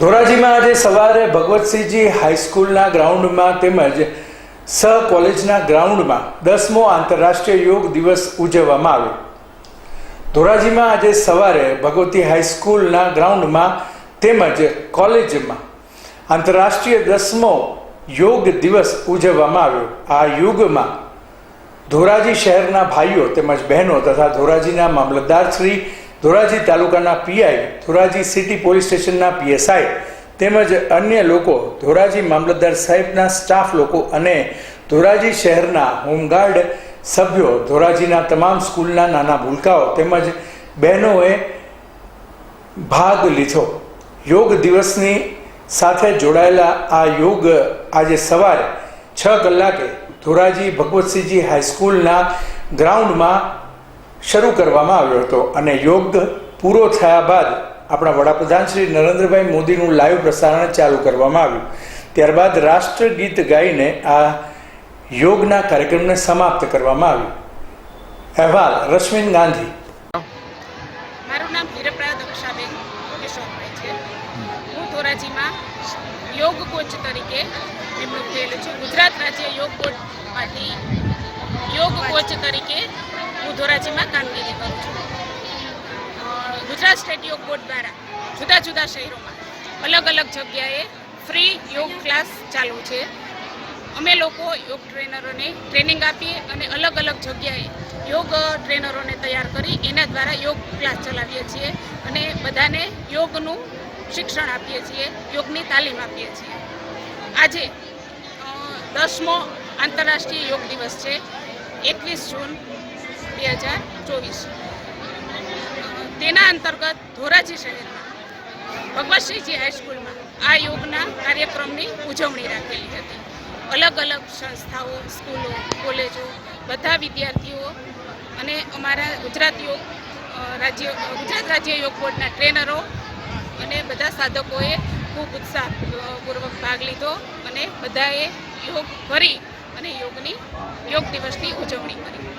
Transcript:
ધોરાજીમાં આજે સવારે ભગવતસિંહજી હાઈસ્કૂલના ગ્રાઉન્ડમાં તેમજ સ કોલેજના ગ્રાઉન્ડમાં દસમો આંતરરાષ્ટ્રીય યોગ દિવસ ઉજવવામાં આવ્યો. ધોરાજીમાં આજે સવારે ભગવતી હાઈસ્કૂલના ગ્રાઉન્ડમાં તેમજ કોલેજમાં આંતરરાષ્ટ્રીય દસમો યોગ દિવસ ઉજવવામાં આવ્યો. આ યુગમાં ધોરાજી શહેરના ભાઈઓ તેમજ બહેનો તથા ધોરાજીના મામલતદારશ્રી શ્રી ધોરાજી તાલુકાના પીઆઈ, ધોરાજી સિટી પોલીસ સ્ટેશનના પીએસઆઈ તેમજ અન્ય લોકો, ધોરાજી મામલતદાર સાહેબના સ્ટાફ લોકો અને ધોરાજી શહેરના હોમગાર્ડ સભ્યો, ધોરાજીના તમામ સ્કૂલના નાના ભૂલકાઓ તેમજ બહેનોએ ભાગ લીધો. યોગ દિવસની સાથે જોડાયેલા આ યોગ આજે સવારે છ કલાકે ધોરાજી ભગવતસિંહજી હાઈસ્કૂલના ગ્રાઉન્ડમાં શરૂ કરવામાં આવ્યો હતો અને યોગ પૂરો થયા બાદ આપણા વડાપ્રધાન શ્રી નરેન્દ્રભાઈ મોદીનું લાઈવ પ્રસારણ ચાલુ કરવામાં આવ્યું. ત્યારબાદ રાષ્ટ્રગીત ગાઈને આ યોગના કાર્યક્રમને સમાપ્ત કરવામાં આવ્યું. અહેવાલ, રશ્મિન ગાંધી. મારું નામ હીરપ્રા દક્ષાબેન કિશોરભાઈ છે. હું ધોરાજીમાં યોગ કોચ તરીકે નિમણૂક થયેલું છું. ગુજરાત રાજ્ય યોગ બોર્ડમાંથી યોગ કોચ તરીકે હું ધોરાજીમાં કામગીરી કરું છું. ગુજરાત સ્ટેટ યોગ બોર્ડ દ્વારા જુદા જુદા શહેરોમાં અલગ અલગ જગ્યાએ ફ્રી યોગ ક્લાસ ચાલુ છે. અમે લોકો યોગ ટ્રેનરોને ટ્રેનિંગ આપીએ અને અલગ અલગ જગ્યાએ યોગ ટ્રેનરોને તૈયાર કરી એના દ્વારા યોગ ક્લાસ ચલાવીએ છીએ અને બધાને યોગનું શિક્ષણ આપીએ છીએ, યોગની તાલીમ આપીએ છીએ. આજે દસમો આંતરરાષ્ટ્રીય યોગ દિવસ છે. એકવીસ જૂન બે હજાર ચોવીસ. તેના અંતર્ગત ધોરાજી શહેરમાં ભગવતસિંહજી હાઈસ્કૂલમાં આ યોગના કાર્યક્રમની ઉજવણી રાખેલી હતી. અલગ અલગ સંસ્થાઓ, સ્કૂલો, કોલેજો, બધા વિદ્યાર્થીઓ અને અમારા ગુજરાત યોગ રાજ્ય ગુજરાત રાજ્ય યોગ બોર્ડના ટ્રેનરો અને બધા સાધકોએ ખૂબ ઉત્સાહપૂર્વક ભાગ લીધો અને બધાએ યોગ કરી અને યોગની, યોગ દિવસની ઉજવણી કરી.